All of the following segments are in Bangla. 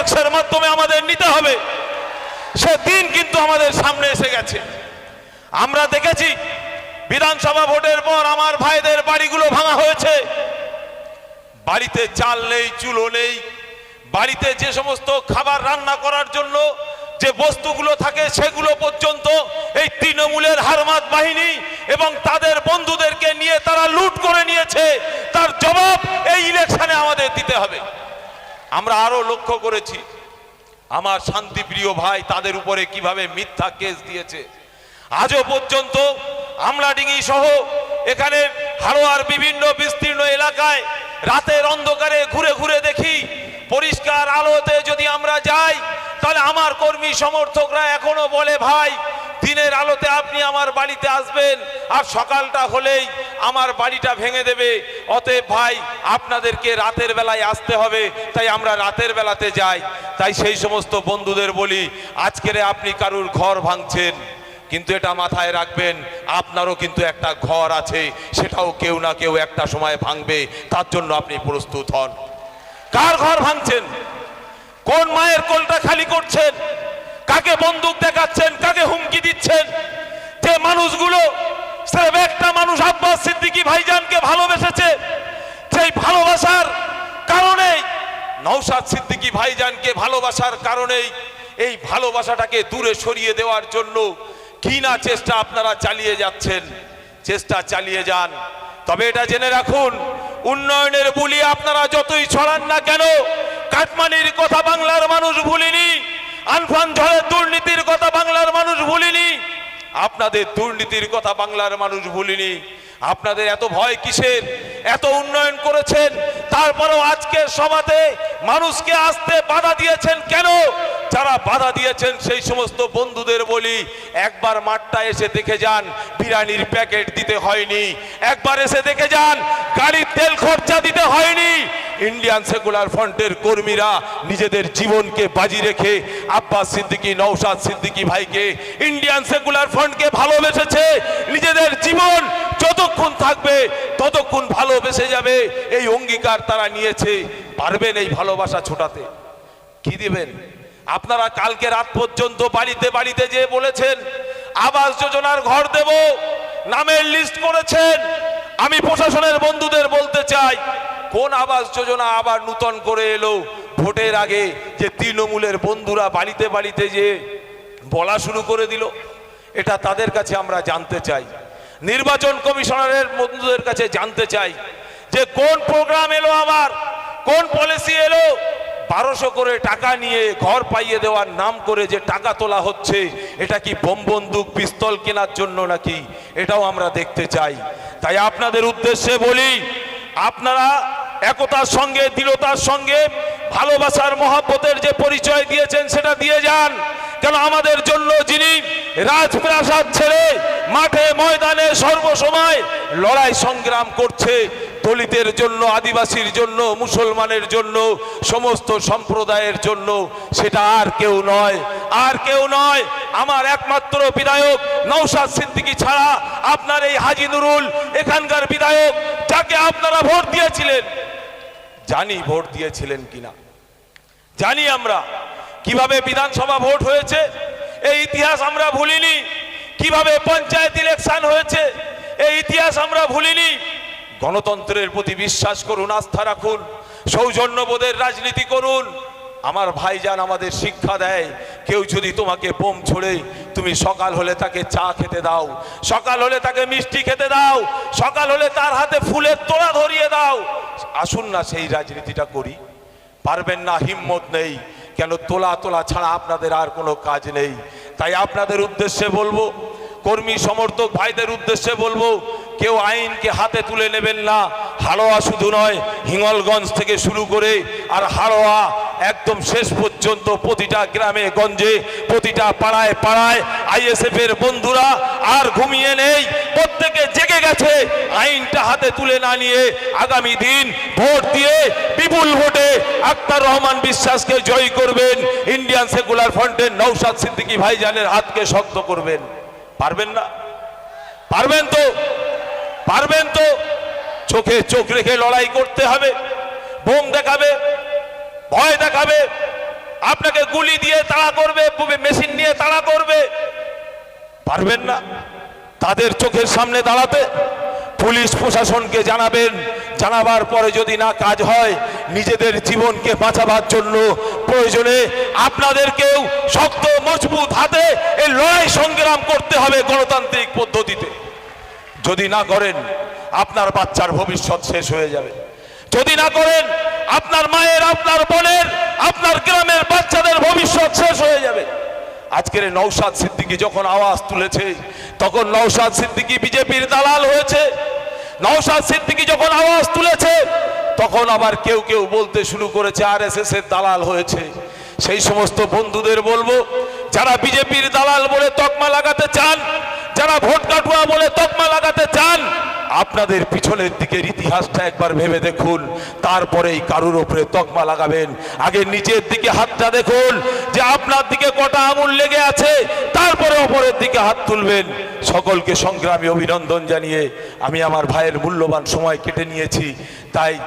বাক্সের মাধ্যমে আমাদের নিতে হবে। সে দিন কিন্তু আমাদের সামনে এসে গেছে। আমরা দেখেছি, বিধানসভা ভোটের পর আমার ভাইদের বাড়িগুলো ভাঙা হয়েছে। বাড়িতে চাল নেই, চুলো নেই। বাড়িতে যে সমস্ত খাবার রান্না করার জন্য যে বস্তুগুলো থাকে সেগুলো পর্যন্ত এই তৃণমূলের হারমাত বাহিনী এবং তাদের বন্ধুদেরকে নিয়ে তারা লুট করে নিয়েছে। তার জবাব এই ইলেকশনে আমাদের দিতে হবে। আমরা আরও লক্ষ্য করেছি, আমার শান্তিপ্রিয় ভাই তাদের উপরে কীভাবে মিথ্যা কেস দিয়েছে। আজও পর্যন্ত আমলাডিঙ্গি সহ এখানে হাড়োয়ার বিভিন্ন বিস্তীর্ণ এলাকায় রাতের অন্ধকারে ঘুরে ঘুরে দেখি, পরিষ্কার আলোতে যদি আমরা যাই, তাহলে আমার কর্মী সমর্থকরা এখনও বলে, ভাই, দিনের আলোতে আপনি আমার বাড়িতে আসবেন, আর সকালটা হলেই আমার বাড়িটা ভেঙে দেবে। অতএব ভাই, আপনাদেরকে রাতের বেলায় আসতে হবে, তাই আমরা রাতের বেলাতে যাই। তাই সেই সমস্ত বন্ধুদের বলি, আজকের আপনি কারুর ঘর ভাঙছেন, কিন্তু এটা মাথায় রাখবেন, আপনারও কিন্তু একটা ঘর আছে, সেটাও কেউ না কেউ একটা সময় ভাঙবে, তার জন্য আপনি প্রস্তুত হন। কার ঘর ভাঙছেন? কোন মায়ের কোলটা খালি করছেন? কাকে বন্দুক দেখাচ্ছেন? কাকে হুমকি দিচ্ছেন? যে মানুষগুলো স্রেফ একটা মানুষ আব্বাস সিদ্দিকী ভাইজানকে ভালোবেসেছে। সেই ভালোবাসার কারণেই নৌসাদ সিদ্দিকী ভাইজানকে ভালোবাসার কারণেই এই ভালোবাসাটাকে দূরে সরিয়ে দেওয়ার জন্য কি না চেষ্টা আপনারা চালিয়ে যাচ্ছেন। চেষ্টা চালিয়ে যান। তবে এটা জেনে রাখুন, উন্নয়নের বুলি আপনারা যতই ছড়ান না কেন, কাটমানির কথা বাংলার মানুষ ভুলিনি। আনফান ঝড়ের দুর্নীতির কথা বাংলার মানুষ ভুলিনি আপনাদের দুর্নীতির কথা বাংলার মানুষ ভুলিনি। আপনাদের এত ভয় কিসের? এত উন্নয়ন করেছেন। তারপরেও আজকের সভাতে মানুষকে আসতে বাধা দিয়েছেন কেন? যারা বাধা দিয়েছেন সেই সমস্ত বন্ধুদের বলি, একবার মাঠটা এসে দেখে যান, বিরিয়ানির প্যাকেট দিতে হয়নি। একবার এসে দেখে যান, গাড়ির তেল খরচা দিতে হয়নি। ইন্ডিয়ান সেকুলার ফ্রন্টের কর্মীরা নিজেদের জীবনকে বাজি রেখে আব্বাস সিদ্দিকী নৌসাদ সিদ্দিকী ভাইকে ইন্ডিয়ান সেকুলার ফ্রন্টকে ভালোবেসেছে। নিজেদের জীবন যতক্ষণ থাকবে, ততক্ষণ ভালোবেসে যাবে। এই অঙ্গীকার তারা নিয়েছে। পারবেন এই ভালোবাসা ছোটাতে। কি দিবেন? আপনারা কালকে রাত পর্যন্ত বাড়িতে বাড়িতে যে বলেছেন, আবাস যোজনার ঘর দেব, নামের লিস্ট করেছেন। আমি প্রশাসনের বন্ধুদের বলতে চাই কোন আবাস যোজনা আবার নূতন করে এলো? ভোটের আগে যে তৃণমূলের বন্ধুরা বাড়িতে বাড়িতে যে বলা শুরু করে দিল, এটা তাদের কাছে আমরা জানতে চাই। নির্বাচন কমিশনারের বন্ধুদের কাছে জানতে চাই যে কোন প্রোগ্রাম এলো আবার? কোন পলিসি এলো? বারোশো করে টাকা নিয়ে ঘর পাইয়ে দেওয়ার নাম করে যে টাকা তোলা হচ্ছে, এটা কি বোম বন্দুক, পিস্তল কেনার জন্য নাকি? এটাও আমরা দেখতে চাই। তাই আপনাদের উদ্দেশ্যে বলি, আপনারা একতার সঙ্গে, দৃঢ়তার সঙ্গে, ভালোবাসার মহাব্বতের যে পরিচয় দিয়েছেন সেটা দিয়ে যান। কেন আমাদের জন্য যিনি রাজপ্রাসাদ ছেড়ে মাঠে ময়দানে সর্বসময় লড়াই সংগ্রাম করছে, দলিতের জন্য, আদিবাসীর জন্য, মুসলমানের জন্য, সমস্ত সম্প্রদায়ের জন্য, সেটা আর কেউ নয়। আর কেউ নয়, আমার একমাত্র বিধায়ক নৌসাদ সিদ্দিকী ছাড়া আপনার এই হাজি নুরুল, এখানকার বিধায়ক, যাকে আপনারা ভোট দিয়েছিলেন জানি ভোট দিয়েছিলেন কিনা। জানি আমরা কীভাবে বিধানসভা ভোট হয়েছে। এই ইতিহাস আমরা ভুলিনি। কীভাবে পঞ্চায়েত ইলেকশন হয়েছে। এই ইতিহাস আমরা ভুলিনি। গণতন্ত্রের প্রতি বিশ্বাস করুন, আস্থা রাখুন, সৌজন্যবোধের রাজনীতি করুন। আমার ভাইজান আমাদের শিক্ষা দেয়, কেউ যদি তোমাকে বোম ছোড়ে তুমি সকাল হলে তাকে চা খেতে দাও, সকাল হলে তাকে মিষ্টি খেতে দাও, সকাল হলে তার হাতে ফুলের তোড়া ধরিয়ে দাও আসুন না সেই রাজনীতিটা করি। পারবেন না, হিম্মত নেই। কেন তোলা তোলা ছাড়া আপনাদের আর কোনো কাজ নেই। তাই আপনাদের উদ্দেশ্যে বলব, কর্মী, সমর্থক ভাইদের উদ্দেশ্যে বলব, কেউ আইনকে হাতে তুলে নেবেন না। হাড়োয়া শুধু নয়, হিঙ্গলগঞ্জ থেকে শুরু করে আর হাড়োয়া একদম শেষ পর্যন্ত প্রতিটা গ্রামে, গঞ্জে, প্রতিটা পাড়ায় পাড়ায় আইএসএফ এর বন্ধুরা আর ঘুমিয়ে নেই। প্রত্যেকে জেগে গেছে, আইনটা হাতে তুলে না নিয়ে আগামী দিন ভোট দিয়ে বিপুল ভোটে আক্তার রহমান বিশ্বাসকে জয় করবেন। ইন্ডিয়ান সেকুলার ফ্রন্টের নৌসাদ সিদ্দিকী ভাইজানের হাতকে শক্ত করবেন। পারবেন না? পারবেন তো? পারবেন তো? চোখে চোখ রেখে লড়াই করতে হবে। বোম দেখাবে? ভয় দেখাবে। আপনাকে গুলি দিয়ে তাড়া করবে মেশিন নিয়ে তাড়া করবে। পারবেন না তাদের চোখের সামনে দাঁড়াতে। পুলিশ প্রশাসনকে জানাবেন, জানাবার পরে যদি না কাজ হয়, নিজেদের জীবনকে বাঁচাবার জন্য প্রয়োজনে আপনাদেরকেও শক্ত, মজবুত হাতে এই লড়াই সংগ্রাম করতে হবে গণতান্ত্রিক পদ্ধতিতে। যদি না করেন, আপনার বাচ্চার ভবিষ্যৎ শেষ হয়ে যাবে। যদি না করেন আপনার মায়ের, আপনার বোনের, আপনার গ্রামের বাচ্চাদের ভবিষ্যৎ শেষ হয়ে যাবে। আজকের নৌসাদ সিদ্দিকি যখন আওয়াজ তুলেছে, তখন নৌসাদ সিদ্দিকি বিজেপির দালাল হয়েছে। নৌসাদ সিদ্দিকি যখন আওয়াজ তুলেছে, তখন আবার কেউ কেউ বলতে শুরু করেছে আর এস এর দালাল হয়েছে। সেই সমস্ত বন্ধুদের বলব, যারা বিজেপির দালাল বলে তকমা লাগাতে চান, যারা ভোট কাটুয়া বলে তকমা লাগাতে চান আপনাদের পিছনের দিকের ইতিহাসটা একবার ভেবে দেখুন। তারপরেই কারুর ওপরে তকমা লাগাবেন। আগে নিচের দিকে হাতটা দেখুন, যে আপনার দিকে কটা আঙুল লেগে আছে, তারপরে ওপরের দিকে হাত তুলবেন। সকলকে সংগ্রামী অভিনন্দন জানিয়ে আমি আমার ভাইয়ের মূল্যবান সময় কেটে নিয়েছি। তাই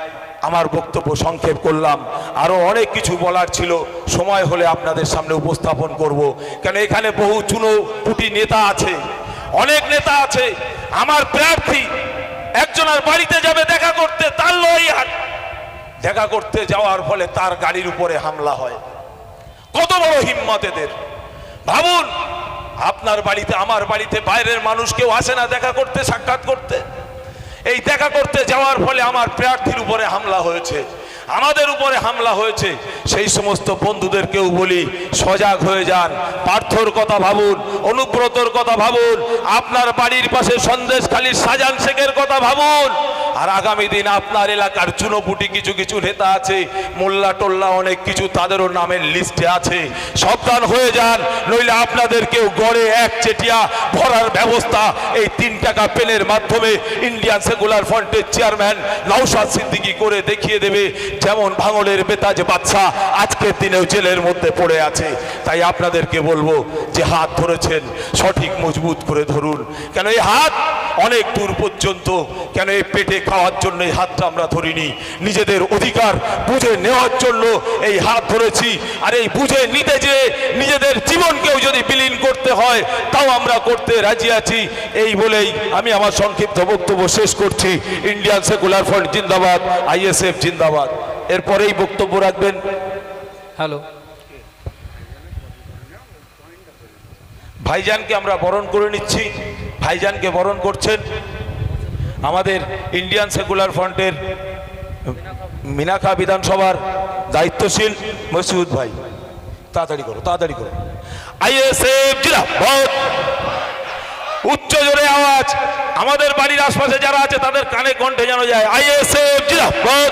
আমার বক্তব্য সংক্ষেপ করলাম। আরও অনেক কিছু বলার ছিল। সময় হলে আপনাদের সামনে উপস্থাপন করব। কেন এখানে বহু চুনো পুটি নেতা আছে। অনেক নেতা আছে। আমার প্রার্থী একজনের বাড়িতে যাবে, দেখা করতে তার লয়ার দেখা করতে যাওয়ার ফলে তার গাড়ির উপরে হামলা হয়। কত বড় হিম্মত এদের। ভাবুন, আপনার বাড়িতে, আমার বাড়িতে বাইরের মানুষ কেউ আসে না দেখা করতে, সাক্ষাৎ করতে? এই দেখা করতে যাওয়ার ফলে আমার প্রার্থীর উপরে হামলা হয়েছে। আমাদের উপরে হামলা হয়েছে। সেই সমস্ত বন্ধুদেরকেও বলি, সজাগ হয়ে যান। পার্থর কথা ভাবুন, অনুব্রতর কথা ভাবুন, আপনার বাড়ির পাশে সন্দেশখালীর সাজান শেখের কথা ভাবুন। আর আগামী দিন আপনার এলাকার চুনোপুটি কিছু কিছু নেতা আছে, মোল্লা টোল্লা অনেক কিছু তাদেরও নামের লিস্টে আছে। সাবধান হয়ে যান, নইলে আপনাদেরকেও গড়ে এক চেটিয়া ভরার ব্যবস্থা এই তিন টাকা পেনের মাধ্যমে ইন্ডিয়ান সেকুলার ফ্রন্টের চেয়ারম্যান নৌসাদ সিদ্দিকি করে দেখিয়ে দেবে। যেমন ভাঙলের বেতাজ বাচ্চা আজকের দিনেও জেলের মধ্যে পড়ে আছে। তাই আপনাদেরকে বলব যে হাত ধরেছেন, সঠিক মজবুত করে ধরুন। কেন এই হাত অনেক দূর পর্যন্ত, কেন এই পেটে খাওয়ার জন্য এই হাতটা আমরা ধরিনি? নিজেদের অধিকার বুঝে নেওয়ার জন্য এই হাত ধরেছি। আর এই বুঝে নিতে যে নিজেদের জীবনকেও যদি বিলীন করতে হয়, তাও আমরা করতে রাজি আছি। এই বলেই আমি আমার সংক্ষিপ্ত বক্তব্য শেষ করছি। ইন্ডিয়ান সেকুলার ফ্রন্ট জিন্দাবাদ, আইএসএফ জিন্দাবাদ। এরপরেই বক্তব্য রাখবেন। হ্যালো। ভাইজানকে আমরা বরণ করে নিচ্ছি। ভাইজানকে বরণ করছেন আমাদের ইন্ডিয়ান সেকুলার ফ্রন্টের মিনাখা বিধানসভার দায়িত্বশীল মসিউদ ভাই। তাড়াতাড়ি করো তাড়াতাড়ি করো। আইএসএফ জিন্দাবাদ। উচ্চ জোরে আওয়াজ। আমাদের বাড়ির আশপাশে যারা আছে তাদের কানে কণ্ঠে জানা যায়। আইএসএফ জিন্দাবাদ।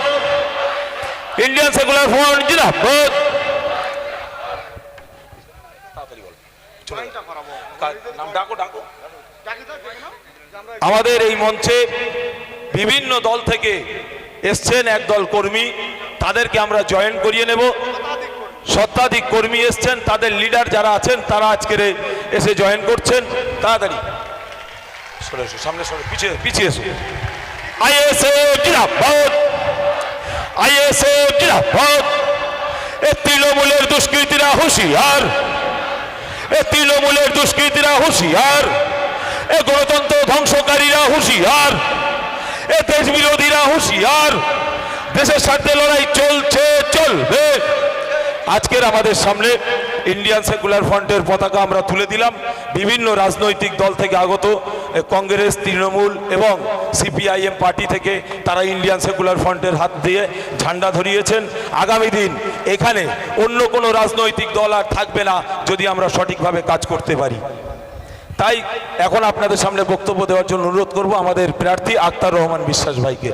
ইন্ডিয়ান সেকুলার ফ্রন্ট জিন্দাবাদ আমাদের এই মঞ্চে বিভিন্ন দল থেকে এসছেন একদল কর্মী, তাদেরকে আমরা জয়েন করিয়ে নেব। শতাধিক কর্মী এসছেন, তাদের লিডার যারা আছেন, তারা আজকের এসে জয়েন করছেন। তাড়াতাড়ি। সরে সামনে সরে, পিছিয়ে পিছিয়ে এসো। জিন্দাবাদ এ তৃণমূলের দুষ্কৃতীরা হুঁশিয়ার। এ তৃণমূলের দুষ্কৃতীরা হুঁশিয়ার। এ গণতন্ত্র ধ্বংসকারীরা হুঁশিয়ার। এ দেশ বিরোধীরা হুঁশিয়ার। দেশের স্বার্থে লড়াই চলছে, চলবে। আজকের আমাদের সামনে ইন্ডিয়ান সেকুলার ফ্রন্টের পতাকা আমরা তুলে দিলাম। বিভিন্ন রাজনৈতিক দল থেকে আগত কংগ্রেস, তৃণমূল এবং সিপিআইএম পার্টি থেকে তারা ইন্ডিয়ান সেকুলার ফ্রন্টের হাত দিয়ে ঝান্ডা ধরিয়েছেন। আগামী দিন এখানে অন্য কোনো রাজনৈতিক দল আর থাকবে না যদি আমরা সঠিকভাবে কাজ করতে পারি। তাই এখন আপনাদের সামনে বক্তব্য দেওয়ার জন্য অনুরোধ করব আমাদের প্রার্থী আক্তার রহমান বিশ্বাস ভাইকে।